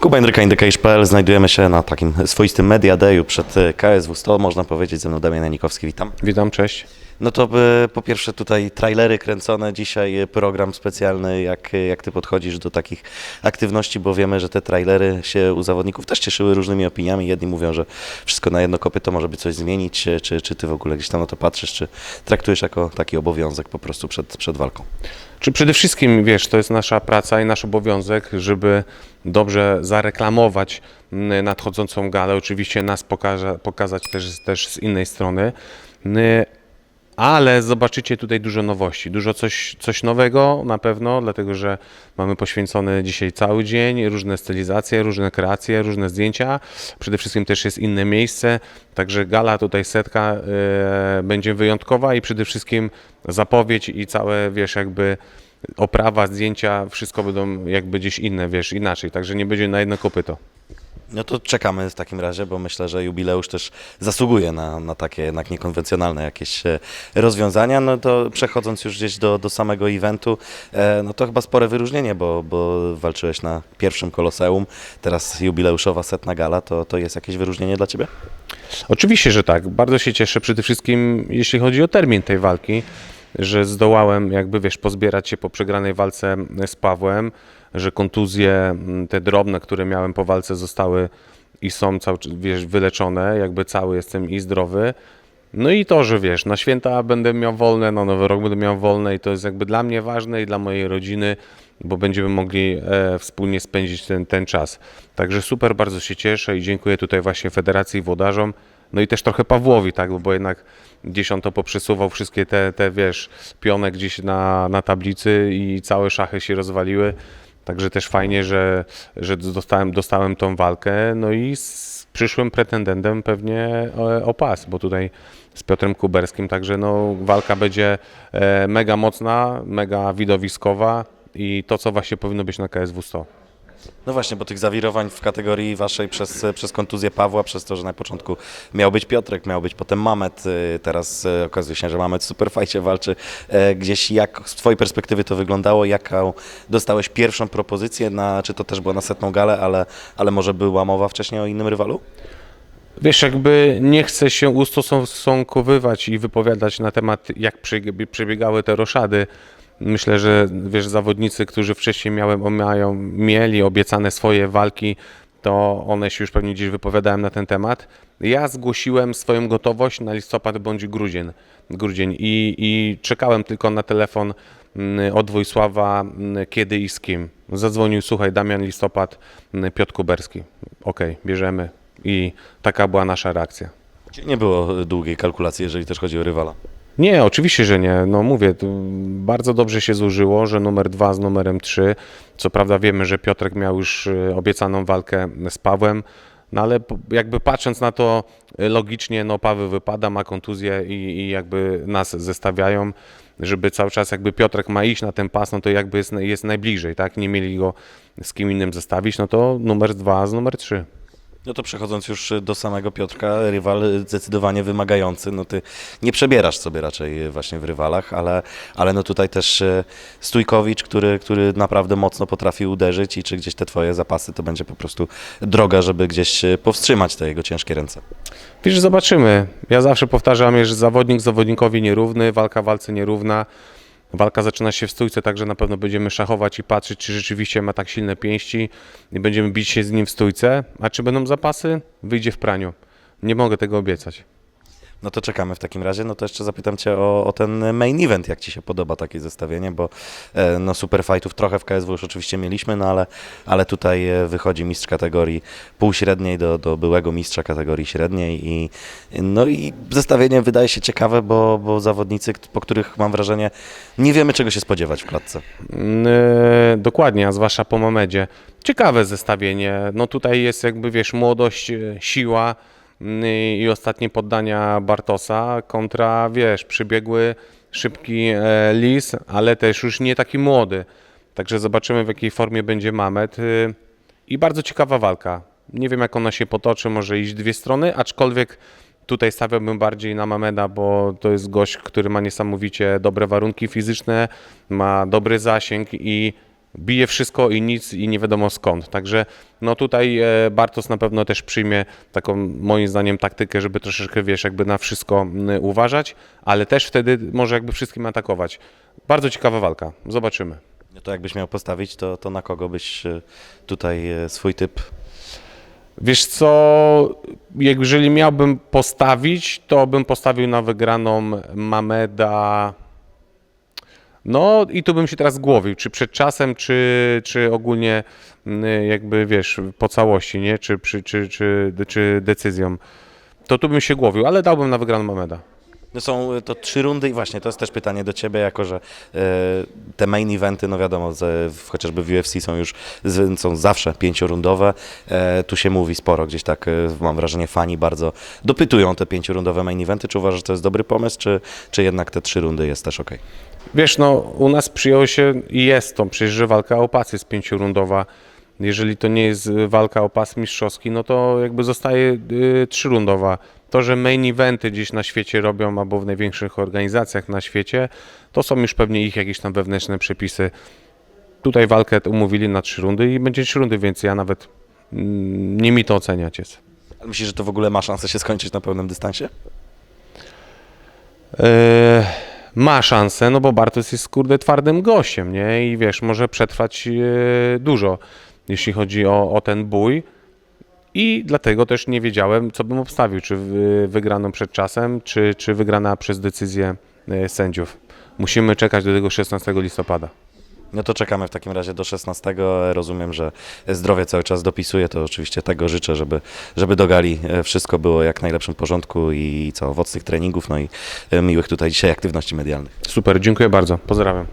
Kuba Jędryka, IndyCage.pl. Znajdujemy się na takim swoistym media dayu przed e, KSW 100, można powiedzieć. Ze mną Damian Janikowski, witam. Witam, cześć. No to e, po pierwsze tutaj trailery kręcone, dzisiaj program specjalny, jak, jak ty podchodzisz do takich aktywności, bo wiemy, że te trailery się u zawodników też cieszyły różnymi opiniami. Jedni mówią, że wszystko na jedno kopyto może by coś zmienić, czy, czy ty w ogóle gdzieś tam na to patrzysz, czy traktujesz jako taki obowiązek po prostu przed, przed walką? Czy przede wszystkim, wiesz, to jest nasza praca i nasz obowiązek, żeby dobrze zareklamować nadchodzącą galę. Oczywiście nas pokaże, pokazać też, też z innej strony. Ale zobaczycie tutaj dużo nowości, dużo coś, coś nowego na pewno, dlatego że mamy poświęcony dzisiaj cały dzień, różne stylizacje, różne kreacje, różne zdjęcia. Przede wszystkim też jest inne miejsce, także gala tutaj setka e, będzie wyjątkowa i przede wszystkim zapowiedź i całe, wiesz, jakby oprawa, zdjęcia, wszystko będą jakby gdzieś inne, wiesz, inaczej, także nie będzie na jedno kopyto. No to czekamy w takim razie, bo myślę, że jubileusz też zasługuje na, na takie jednak niekonwencjonalne jakieś e, rozwiązania. No to przechodząc już gdzieś do, do samego eventu, e, no to chyba spore wyróżnienie, bo, bo walczyłeś na pierwszym koloseum, teraz jubileuszowa setna gala, to, to jest jakieś wyróżnienie dla Ciebie? Oczywiście, że tak. Bardzo się cieszę przede wszystkim, jeśli chodzi o termin tej walki, że zdołałem jakby, wiesz, pozbierać się po przegranej walce z Pawłem, że kontuzje te drobne, które miałem po walce zostały i są cały, wiesz, wyleczone, jakby cały jestem i zdrowy. No i to, że wiesz, na święta będę miał wolne, na Nowy Rok będę miał wolne i to jest jakby dla mnie ważne i dla mojej rodziny, bo będziemy mogli e, wspólnie spędzić ten, ten czas. Także super, bardzo się cieszę i dziękuję tutaj właśnie Federacji Włodarzom, no i też trochę Pawłowi, tak, bo jednak gdzieś on to poprzesuwał wszystkie te, te wiesz, pionek gdzieś na, na tablicy i całe szachy się rozwaliły. Także też fajnie, że, że dostałem, dostałem tą walkę, no i z przyszłym pretendentem pewnie o, o pas, bo tutaj z Piotrem Kuberskim, także no walka będzie e, mega mocna, mega widowiskowa i to, co właśnie powinno być na KSW 100. No właśnie, bo tych zawirowań w kategorii Waszej przez, przez kontuzję Pawła, przez to, że na początku miał być Piotrek, miał być potem Mamet, y, teraz y, okazuje się, że Mamet w Superfajcie walczy. E, Gdzieś jak z Twojej perspektywy to wyglądało? Jaką dostałeś pierwszą propozycję, na, czy to też była na setną galę, ale, ale może była mowa wcześniej o innym rywalu? Wiesz, jakby nie chcę się ustosunkowywać i wypowiadać na temat, jak przebieg- przebiegały te roszady. Myślę, że wiesz, zawodnicy, którzy wcześniej miałem, mają, mieli obiecane swoje walki, to one się już pewnie gdzieś wypowiadałem na ten temat. Ja zgłosiłem swoją gotowość na listopad bądź grudzień, grudzień i, i czekałem tylko na telefon mm, od Wojsława, mm, kiedy i z kim. Zadzwonił, słuchaj, Damian Listopad, mm, Piotr Kuberski. Okej, bierzemy. I taka była nasza reakcja. Czyli nie było długiej kalkulacji, jeżeli też chodzi o rywala. Nie, oczywiście, że nie. No mówię, bardzo dobrze się zużyło, że numer dwa z numerem trzy. Co prawda wiemy, że Piotrek miał już y, obiecaną walkę z Pawłem, no ale jakby patrząc na to y, logicznie, no Paweł wypada, ma kontuzję i, i jakby nas zestawiają, żeby cały czas jakby Piotrek ma iść na ten pas, no to jakby jest, jest najbliżej, tak? Nie mieli go z kim innym zestawić, no to numer dwa z numer trzy. No to przechodząc już do samego Piotrka, rywal zdecydowanie wymagający. No ty nie przebierasz sobie raczej właśnie w rywalach, ale, ale no tutaj też e, Stójkowicz, który, który naprawdę mocno potrafi uderzyć i czy gdzieś te twoje zapasy to będzie po prostu droga, żeby gdzieś e, powstrzymać te jego ciężkie ręce. Wiesz, zobaczymy. Ja zawsze powtarzam, że zawodnik zawodnikowi nierówny, walka walce nierówna. Walka zaczyna się w stójce, także na pewno będziemy szachować i patrzeć, czy rzeczywiście ma tak silne pięści i będziemy bić się z nim w stójce. A czy będą zapasy? Wyjdzie w praniu. Nie mogę tego obiecać. No to czekamy w takim razie. No to jeszcze zapytam Cię o, o ten main event, jak Ci się podoba takie zestawienie, bo e, no super fightów trochę w KSW już oczywiście mieliśmy, no ale, ale tutaj e, wychodzi mistrz kategorii półśredniej do, do byłego mistrza kategorii średniej i no i zestawienie wydaje się ciekawe, bo, bo zawodnicy, po których mam wrażenie nie wiemy czego się spodziewać w klatce. Yy, dokładnie, a zwłaszcza po Momedzie. Ciekawe zestawienie. No tutaj jest jakby, wiesz, młodość, siła i ostatnie poddania Bartosa kontra, wiesz, przybiegły, szybki e, Lis, ale też już nie taki młody. Także zobaczymy w jakiej formie będzie Mamet. Yy, I bardzo ciekawa walka. Nie wiem jak ona się potoczy, może iść dwie strony, aczkolwiek Tutaj stawiałbym bardziej na Mameda, bo to jest gość, który ma niesamowicie dobre warunki fizyczne, ma dobry zasięg i bije wszystko i nic i nie wiadomo skąd. Także no tutaj e, Bartos na pewno też przyjmie taką moim zdaniem taktykę, żeby troszeczkę wiesz, jakby na wszystko uważać, ale też wtedy może jakby wszystkim atakować. Bardzo ciekawa walka. Zobaczymy. No to jakbyś miał postawić, to, to na kogo byś e, tutaj e, swój typ Wiesz co, jeżeli miałbym postawić, to bym postawił na wygraną Mameda. No i tu bym się teraz głowił, czy przed czasem, czy, czy ogólnie mm, jakby wiesz, po całości, nie? Czy, czy, czy, czy, czy decyzją. To tu bym się głowił, ale dałbym na wygraną Mameda. No są e, to trzy rundy i właśnie to jest też pytanie do Ciebie, jako że e, te main eventy, no wiadomo, z, chociażby w UFC są już z, są zawsze pięciorundowe. E, tu się mówi sporo, gdzieś tak e, mam wrażenie fani bardzo dopytują te pięciorundowe main eventy. Czy uważasz, że to jest dobry pomysł, czy, czy jednak te trzy rundy jest też ok? Wiesz, no u nas przyjęło się i jest to przecież, że walka o pas jest pięciorundowa. Jeżeli to nie jest y, walka o pas mistrzowski, no to jakby zostaje y, trzyrundowa. To, że main eventy gdzieś na świecie robią, albo w największych organizacjach na świecie, to są już pewnie ich jakieś tam wewnętrzne przepisy. Tutaj walkę umówili na trzy rundy i będzie trzy rundy, więc ja nawet mm, nie mi to oceniać jest. Ale myślisz, że to w ogóle ma szansę się skończyć na pełnym dystansie? E, ma szansę, no bo Bartos jest kurde twardym gościem, nie? I wiesz, może przetrwać e, dużo, jeśli chodzi o, o ten bój. I dlatego też nie wiedziałem, co bym obstawił, czy wy- wygraną przed czasem, czy, czy wygrana przez decyzję e, sędziów. Musimy czekać do tego 16 listopada. No to czekamy w takim razie do 16. Rozumiem, że zdrowie cały czas dopisuje, to oczywiście tego życzę, żeby, żeby do gali e, wszystko było jak najlepszym porządku i co, owocnych treningów, no i e, miłych tutaj dzisiaj aktywności medialnych. Super, dziękuję bardzo. Pozdrawiam.